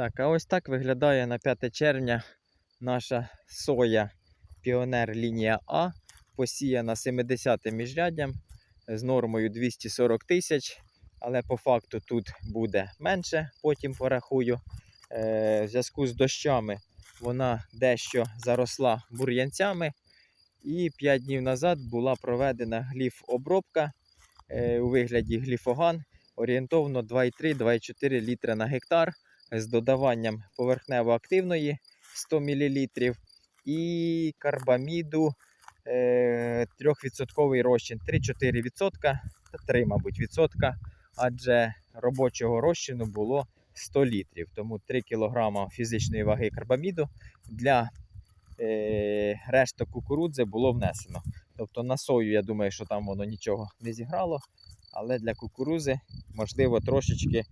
Так, а ось так виглядає на 5 червня наша соя Піонер лінія А, посіяна 70 міжряддям з нормою 240 тисяч. Але по факту тут буде менше, потім порахую. Е, в зв'язку з дощами вона дещо заросла бур'янцями. І 5 днів назад була проведена гліфобробка е, у вигляді гліфоган орієнтовно 2,3-2,4 літри на гектар з додаванням поверхнево-активної 100 мл і карбаміду е, 3% розчин 3-4%, та 3, мабуть, відсотка, адже робочого розчину було 100 літрів. Тому 3 кг фізичної ваги карбаміду для е, решток кукурудзи було внесено. Тобто на сою, я думаю, що там воно нічого не зіграло, але для кукурузи, можливо, трошечки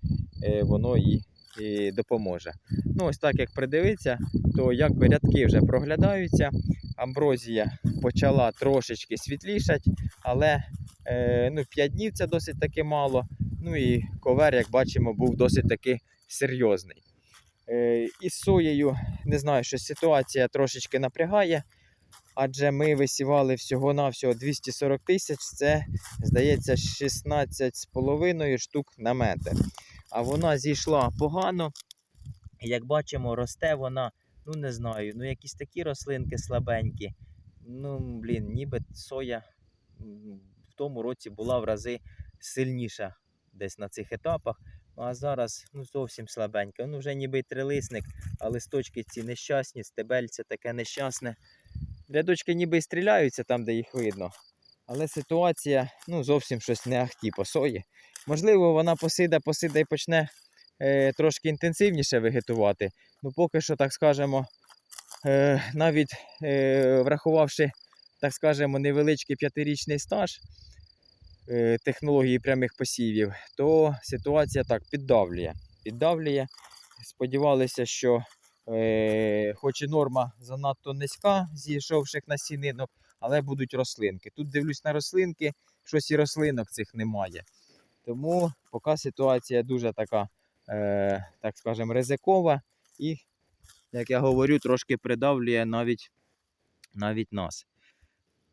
е, воно і, і допоможе. Ну, ось так як придивитися, то якби рядки вже проглядаються. Амброзія почала трошечки світлішати, але е, ну, 5 днів це досить таки мало. Ну і ковер, як бачимо, був досить таки серйозний. Е, із соєю, не знаю, що ситуація трошечки напрягає, адже ми висівали всього-навсього 240 тисяч, це, здається, 16,5 штук на метр. А вона зійшла погано. Як бачимо, росте вона, ну не знаю, ну якісь такі рослинки слабенькі. Ну, блін, ніби соя в тому році була в рази сильніша десь на цих етапах. А зараз ну, зовсім слабенька. Ну вже ніби трилисник, а листочки ці нещасні, стебельце таке нещасне. Рядочки ніби й стріляються там, де їх видно. Але ситуація ну, зовсім щось не ахті по сої. Можливо, вона посиде, посиде і почне е, трошки інтенсивніше вегетувати. Ну, поки що, так скажемо, е, навіть е, врахувавши, так скажемо, невеличкий п'ятирічний стаж е, технології прямих посівів, то ситуація так піддавлює. піддавлює. Сподівалися, що хоч і норма занадто низька, зійшовших на сінинок, але будуть рослинки. Тут дивлюсь на рослинки, щось і рослинок цих немає. Тому поки ситуація дуже така, е, так скажемо, ризикова і, як я говорю, трошки придавлює навіть, навіть нас.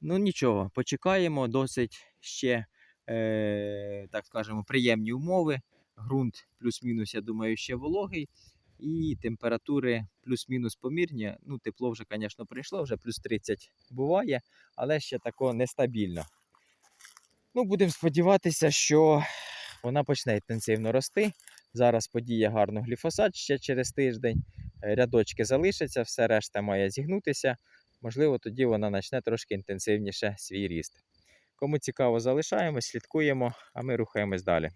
Ну нічого, почекаємо, досить ще, е, так скажемо, приємні умови. Грунт плюс-мінус, я думаю, ще вологий. І температури плюс-мінус помірні. Ну, тепло вже, звісно, прийшло, вже плюс 30 буває, але ще тако нестабільно. Ну, будемо сподіватися, що вона почне інтенсивно рости. Зараз подіє гарно гліфосат ще через тиждень. Е, Рядочки залишаться, все решта має зігнутися. Можливо, тоді вона почне трошки інтенсивніше свій ріст. Кому цікаво, залишаємось, слідкуємо, а ми рухаємось далі.